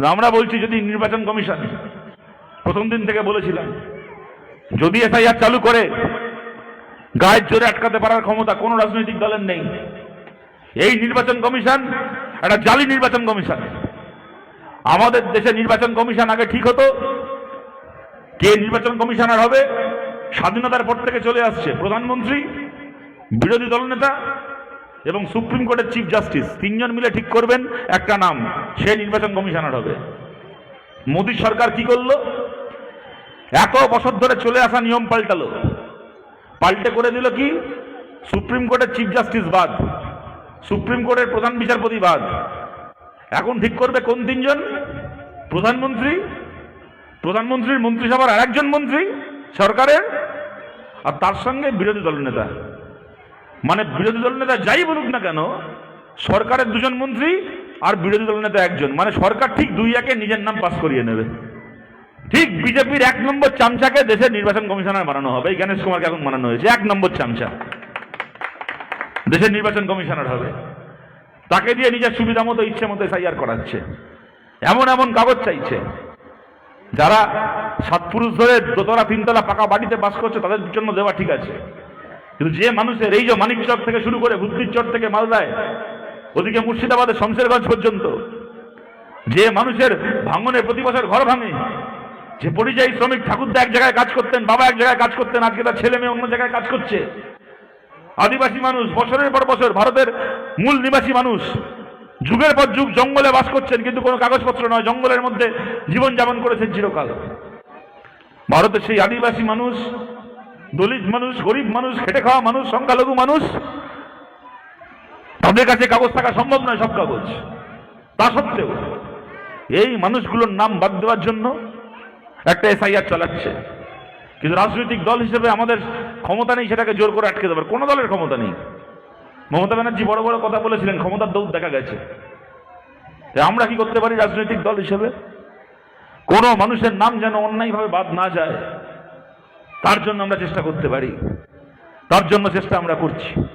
কিন্তু আমরা বলছি যদি নির্বাচন কমিশন প্রথম দিন থেকে বলেছিলাম, যদি এসআইআর চালু করে, গায়ের জোরে আটকাতে পারার ক্ষমতা কোনো রাজনৈতিক দলের নেই। এই নির্বাচন কমিশন একটা জালি নির্বাচন কমিশন। আমাদের দেশে নির্বাচন কমিশন আগে ঠিক হতো, কে নির্বাচন কমিশনার হবে, স্বাধীনতার পর থেকে চলে আসছে প্রধানমন্ত্রী, বিরোধী দলনেতা এবং সুপ্রিম কোর্টের চিফ জাস্টিস, তিনজন মিলে ঠিক করবেন, একটা নাম সে নির্বাচন কমিশনার হবে। মোদী সরকার কি করল? এত বছর ধরে চলে আসা নিয়ম পাল্টালো। পাল্টে করে দিল কি? সুপ্রিম কোর্টের চিফ জাস্টিস বাদ, সুপ্রিম কোর্টের প্রধান বিচারপতি বাদ। এখন ঠিক করবে কোন তিনজন? প্রধানমন্ত্রী, প্রধানমন্ত্রীর মন্ত্রিসভার আরেকজন মন্ত্রী সরকারের, আর তার সঙ্গে বিরোধী দল নেতা মানে বিরোধী দল নেতা যাই বলুক না কেন, সরকারের দুজন মন্ত্রী আর বিরোধী দল নেতা একজন। মানে সরকার ঠিক দুই একে নিজের নাম পাস করিয়ে নেবে। ঠিক বিজেপির এক নম্বর চামচাকে দেশের নির্বাচন কমিশনার বানানো হবে। গণেশ কুমারকে এখন বানানো হয়েছে এক নম্বর চামচা। দেশের নির্বাচন কমিশনার হবে। তাকে দিয়ে নিজের সুবিধা মতো, ইচ্ছে মতো এসআইআর করাচ্ছে। এমন এমন কাগজ চাইছে। যারা সাত পুরুষ ধরে দোতলা, তিনতলা পাকা বাড়িতে বাস করছে, তাদের জন্য দেওয়া ঠিক আছে। কিন্তু যে মানুষের এই যে মানিকচক থেকে শুরু করে বুদ্ধিচর থেকে মালদায়, ওদিকে মুর্শিদাবাদের শমশেরগঞ্জ পর্যন্ত, যে মানুষের ভাঙনে প্রতি বছর ঘর ভাঙে, যে পরিযায়ী শ্রমিক ঠাকুরদা এক জায়গায় কাজ করতেন, বাবা এক জায়গায় কাজ করতেন, আজকে তার ছেলে মেয়ে অন্য জায়গায় কাজ করছে। আদিবাসী মানুষ বছরের পর বছর ভারতের মূল নিবাসী মানুষ, যুগের পর যুগ জঙ্গলে বাস করছেন, কিন্তু কোনো কাগজপত্র নয়, জঙ্গলের মধ্যে জীবন যাপন করেছেন চিরকাল। ভারতের সেই আদিবাসী মানুষ দলিত মানুষ, গরিব মানুষ, খেটে খাওয়া মানুষ, সংখ্যালঘু মানুষ, তাদের কাছে কাগজ থাকা সম্ভব নয় সব কাগজ। তা সত্ত্বেও এই মানুষগুলোর নাম বাদ দেওয়ার জন্য একটা এসআইআর চালাচ্ছে। কিন্তু রাজনৈতিক দল হিসেবে আমাদের ক্ষমতা নেই সেটাকে জোর করে আটকে দেবার। কোনো দলের ক্ষমতা নেই। মমতা ব্যানার্জি বড় বড় কথা বলেছিলেন, ক্ষমতার দৌড় দেখা গেছে। আমরা কি করতে পারি রাজনৈতিক দল হিসেবে? কোনো মানুষের নাম যেন অন্যায়ভাবে বাদ না যায়। তার জন্য আমরা চেষ্টা করতে পারি। তার জন্য চেষ্টা আমরা করছি।